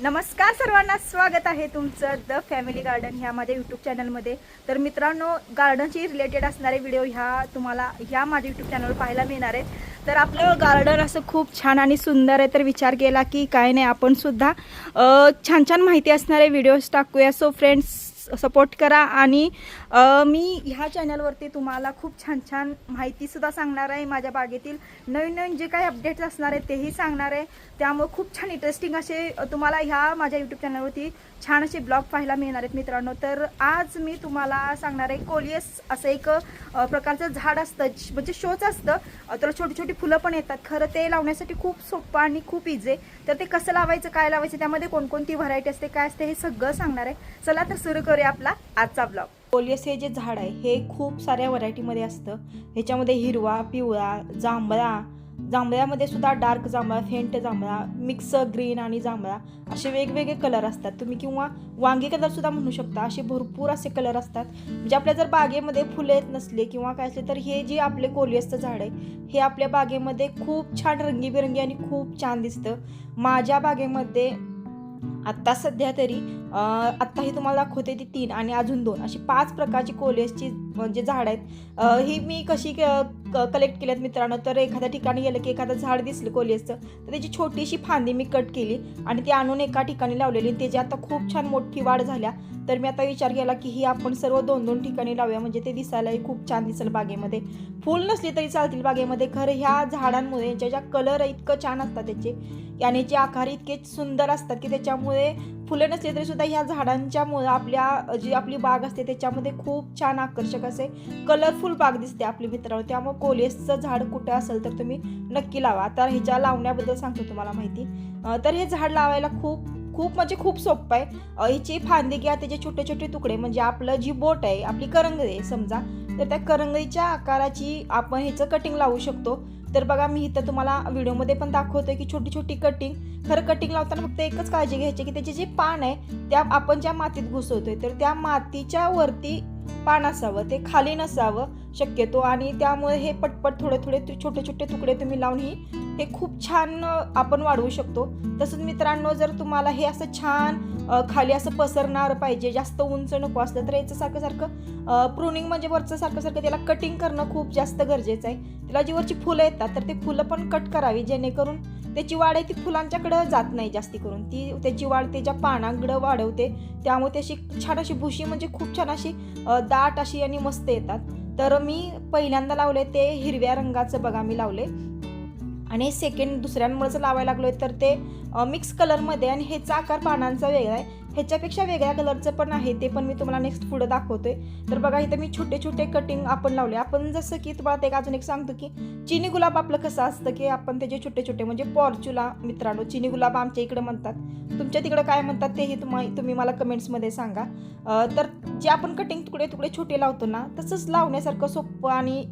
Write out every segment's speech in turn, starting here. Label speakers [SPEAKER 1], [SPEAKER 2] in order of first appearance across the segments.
[SPEAKER 1] नमस्कार सर्वांना स्वागत आहे तुमचं द फॅमिली गार्डन ह्या माझ्या यूट्यूब चॅनलमध्ये तर मित्रांनो गार्डनशी रिलेटेड असणारे व्हिडिओ ह्या तुम्हाला ह्या माझ्या यूट्यूब चॅनलवर पाहायला मिळणार आहेत. तर आपलं गार्डन असं खूप छान आणि सुंदर आहे. तर विचार केला की काय नाही आपणसुद्धा छान छान माहिती असणारे व्हिडिओज टाकूया. सो फ्रेंड्स सपोर्ट करा आणि मी ह्या चॅनलवरती तुम्हाला खूप छान छान माहितीसुद्धा सांगणार आहे माझ्या बागेतील. नवीन नवीन जे काही अपडेट्स असणार आहे तेही सांगणार आहे. त्यामुळे खूप छान इंटरेस्टिंग असे तुम्हाला ह्या माझ्या यूट्यूब चॅनलवरती छान असे ब्लॉग पाहायला मिळणार आहेत मित्रांनो. तर आज मी तुम्हाला सांगणार आहे कोलियस असं एक प्रकारचं झाड असतं म्हणजे शोच असतं. तर त्याला छोटी छोटी फुलं पण येतात. खरं ते लावण्यासाठी खूप सोपं आणि खूप इझी आहे. तर ते कसं लावायचं काय लावायचं त्यामध्ये कोणकोणती व्हरायटी असते काय असते हे सगळं सांगणार आहे. चला तर सुरू करूया आपला आजचा ब्लॉग कोलियस हे जे झाड आहे हे खूप साऱ्या व्हरायटीमध्ये असतं. ह्याच्यामध्ये हिरवा पिवळा जांभळा जांभळ्यामध्ये सुद्धा डार्क जांभळा फेंट जांभळा मिक्स ग्रीन आणि जांभळा असे वेगवेगळे कलर असतात. तुम्ही किंवा वांगी कलर सुद्धा म्हणू शकता. असे भरपूर असे कलर असतात. म्हणजे आपल्या जर बागेमध्ये फुलं येत नसले किंवा काय असले तर हे जे आपले कोलियसचं झाड आहे हे आपल्या बागेमध्ये खूप छान रंगीबेरंगी आणि खूप छान दिसतं. माझ्या बागेमध्ये आत्ता सध्या तरी आत्ताही तुम्हाला दाखवते ती तीन आणि अजून दोन. अशी पाच प्रकारची कोलेसची म्हणजे झाड आहेत. ही मी कशी कलेक्ट केल्यात मित्रांनो? तर एखाद्या ठिकाणी गेलं की एखादं झाड दिसलं कोलियसचं तर त्याची छोटीशी फांदी मी कट केली आणि ती आणून एका ठिकाणी लावलेली. त्याची आता खूप छान मोठी वाढ झाल्या. तर मी आता विचार केला की ही आपण सर्व दोन दोन ठिकाणी लावूया. म्हणजे ते दिसायलाही खूप छान दिसेल बागेमध्ये. फुल नसली तरी चालतील बागेमध्ये. खरं ह्या झाडांमुळे ज्या कलर इतकं छान असतात त्याचे. आणि जे आकार इतके सुंदर असतात की त्याच्यामुळे फुलं नसली तरी सुद्धा ह्या झाडांच्या आपल्या जी आपली बाग असते त्याच्यामध्ये खूप छान आकर्षक असे कलरफुल बाग दिसते आपली मित्रांनो. त्यामुळे कोलेसचं झाड कुठं असेल तर तुम्ही नक्की लावा. तर ह्याच्या लावण्याबद्दल सांगतो तुम्हाला माहिती. तर हे झाड लावायला खूप खूप म्हणजे खूप सोपं आहे. ह्याची हिची फांदी घ्या त्याचे छोटे छोटे तुकडे म्हणजे आपलं जी बोट आहे आपली करंग आहे समजा तर त्या करंगळीच्या आकाराची आपण ह्याचं कटिंग लावू शकतो. तर बघा मी इथं तुम्हाला व्हिडिओमध्ये पण दाखवतोय की छोटी छोटी कटिंग खरं कटिंग लावताना फक्त एकच काळजी घ्यायची की त्याचे जे पान आहे त्या आपण ज्या मातीत घुसवतोय तर त्या मातीच्या वरती पान असावं ते खाली नसावं शक्यतो. आणि त्यामुळे हे पटपट थोडे थोडे छोटे छोटे तुकडे तुम्ही लावून ही हे खूप छान आपण वाढवू शकतो. तसंच मित्रांनो जर तुम्हाला हे असं छान खाली असं पसरणार पाहिजे जास्त उंच नको असलं तर याचं सारखं सारखं प्रुनिंग म्हणजे वरचं सारखं सारखं त्याला कटिंग करणं खूप जास्त गरजेचं आहे. त्याला जी वरची फुलं येतात तर ते फुलं पण कट करावी जेणेकरून त्याची वाढ आहे ती फुलांच्याकडं जात नाही जास्ती करून. ती त्याची वाढ त्याच्या पानांकडं वाढवते त्यामुळे त्याची छान अशी भुशी म्हणजे खूप छान अशी दाट अशी आणि मस्त येतात. तर मी पहिल्यांदा लावले ते हिरव्या रंगाचं बघा मी लावले आणि सेकंड दुसऱ्यांमुळेच लावायला लागलोय तर ते मिक्स कलरमध्ये आणि ह्याचा आकार पानांचा वेगळा आहे. ह्याच्यापेक्षा वेगळ्या कलरचं पण आहे ते पण मी तुम्हाला नेक्स्ट पुढं दाखवतोय. तर बघा इथं मी छोटे छोटे कटिंग आपण लावले. आपण जसं की तुम्हाला ते अजून एक सांगतो की चिनी गुलाब आपलं कसं असतं की आपण त्याचे छोटे छोटे म्हणजे पॉर्च्युला मित्रांनो चिनी गुलाब आमच्या इकडे म्हणतात. तुमच्या तिकडं काय म्हणतात तेही तुम्हा तुम्ही मला कमेंट्समध्ये सांगा. तर जे आपण कटिंग तुकडे तुकडे छोटे लावतो ना तसंच लावण्यासारखं सोपं आणि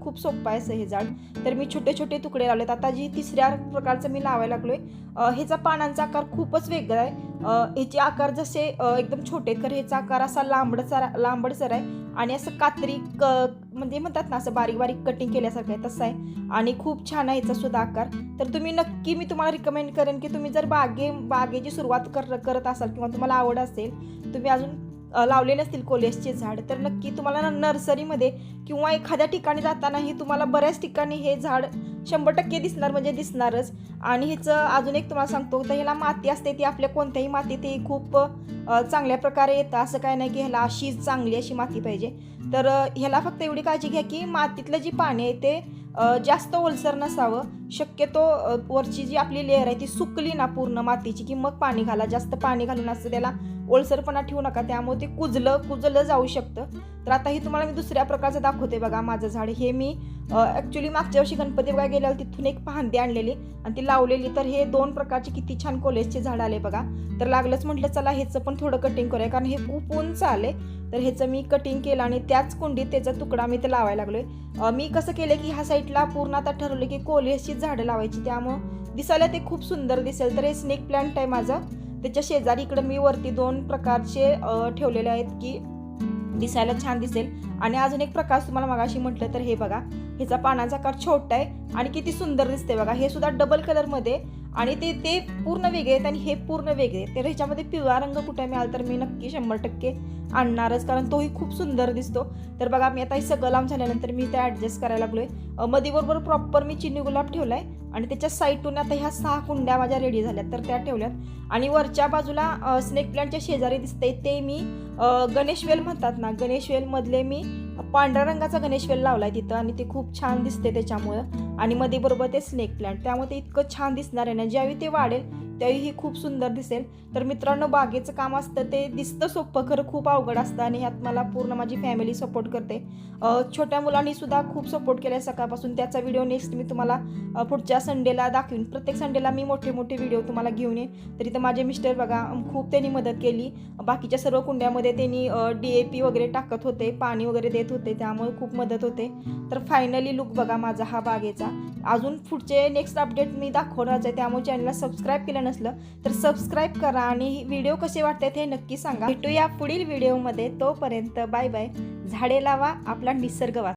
[SPEAKER 1] खूप सोपं आहे असं हे झाड. तर मी छोटे छोटे तुकडे लावलेत. आता जी तिसऱ्या प्रकारचं मी लावायला लागलोय आहे ह्याचा पानांचा आकार खूपच वेगळा आहे. ह्याचे आकार जसे एकदम छोटे तर ह्याचा आकार असा लांबडसर लांबडसर आहे. आणि असं कात्री क म्हणजे म्हणतात ना असं बारीक बारीक कटिंग केल्यासारखं आहे तसं आहे. आणि खूप छान आहे सुद्धा आकार. तर तुम्ही नक्की मी तुम्हाला रिकमेंड करेन की तुम्ही जर बागे बागेची सुरुवात कर करत असाल किंवा तुम्हाला आवड असेल तुम्ही अजून लावलेले असतील कोलेजचे झाड तर नक्की तुम्हाला नर्सरीमध्ये किंवा एखाद्या ठिकाणी जातानाही तुम्हाला बऱ्याच ठिकाणी हे झाड शंभर टक्के दिसणार म्हणजे दिसणारच. आणि ह्याचं अजून एक तुम्हाला सांगतो तर ह्याला माती असते ती आपल्या कोणत्याही मातीत ही खूप चांगल्या प्रकारे येतं. असं काय नाही की ह्याला अशी चांगली अशी माती पाहिजे. तर ह्याला फक्त एवढी काळजी घ्या की मातीतलं जी पाणी आहे ते जास्त ओलसर नसावं. शक्यतो वरची जी आपली लेअर आहे ती सुकली ना पूर्ण मातीची की मग पाणी घाला जास्त पाणी घालून असं त्याला ओलसरपणा ठेवू नका. त्यामुळे ते कुजलं कुजलं जाऊ शकतं. तर आता ही तुम्हाला मी दुसऱ्या प्रकारचं दाखवते बघा माझं झाड. हे मी ॲक्च्युली मागच्या वर्षी गणपती बघा गेल्यावर तिथून एक फांदी आणलेली आणि ती लावलेली. तर हे दोन प्रकारचे किती छान कॉलेजचे झाड आले बघा. तर लागलंच म्हटलं चला ह्याचं पण थोडं कटिंग करूया कारण हे खूप उंच आले तर ह्याचं मी कटिंग केलं आणि त्याच कुंडीत त्याचा तुकडा मी ते लावायला लागलोय. मी कसं केलं की ह्या साईडला पूर्ण आता ठरवलं की कोलेजची झाडं लावायची. त्यामुळं दिसायला ते खूप सुंदर दिसेल. तर हे स्नेक प्लांट आहे माझं. त्याच्या शेजारी इकडं मी वरती दोन प्रकारचे ठेवलेले आहेत की दिसायला छान दिसेल. आणि अजून एक प्रकार तुम्हाला मगाशी म्हटलं तर हे बघा. ह्याचा पानाचा आकार छोटा आहे आणि किती सुंदर दिसते बघा. हे सुद्धा डबल कलरमध्ये आणि ते ते पूर्ण वेगळे आहेत आणि हे पूर्ण वेगळे तर ह्याच्यामध्ये पिवळा रंग कुठे मिळाला तर मी नक्की शंभर टक्के आणणारच कारण तोही खूप सुंदर दिसतो. तर बघा मी आता हे सगळं लांब झाल्यानंतर मी ते ॲडजस्ट करायला लागलो आहे मधीबरोबर प्रॉपर मी चिनी गुलाब ठेवला आहे आणि त्याच्या साईडून आता ह्या सहा कुंड्या माझ्या रेडी झाल्यात तर त्या ठेवल्यात. आणि वरच्या बाजूला स्नेक प्लांटच्या शेजारी दिसते ते मी गणेशवेल म्हणतात ना गणेशवेलमधले मी पांढऱ्या रंगाचा गणेशवेल लावलाय तिथं आणि ते खूप छान दिसते त्याच्यामुळं. आणि मध्ये बरोबर ते स्नेक प्लांट त्यामुळे ते इतकं छान दिसणार आहे ना ज्यावेळी ते वाढेल त्यावेळी ही खूप सुंदर दिसेल. तर मित्रांनो बागेचं काम असतं ते दिसतं सोपं खरं खूप अवघड असतं आणि ह्यात मला पूर्ण माझी फॅमिली सपोर्ट करते. छोट्या मुलांनी सुद्धा खूप सपोर्ट केला सकाळपासून. त्याचा व्हिडिओ नेक्स्ट मी तुम्हाला पुढच्या संडेला दाखवीन. प्रत्येक संडेला मी मोठे मोठे व्हिडिओ तुम्हाला घेऊन येईन. तर इथं माझे मिस्टर बघा खूप त्यांनी मदत केली. बाकीच्या सर्व कुंड्यामध्ये त्यांनी डी ए पी वगैरे टाकत होते पाणी वगैरे देत होते त्यामुळे खूप मदत होते. तर फायनली लुक बघा माझा हा बागेचा. अजून पुढचे नेक्स्ट अपडेट मी दाखवणारच आहे त्यामुळे चॅनलला सबस्क्राईब केलं नसलं तर सबस्क्राईब करा आणि व्हिडिओ कसे वाटतात हे नक्की सांगा. भेटूया पुढील व्हिडिओमध्ये तोपर्यंत बाय बाय झाडे लावा आपला निसर्ग वाचा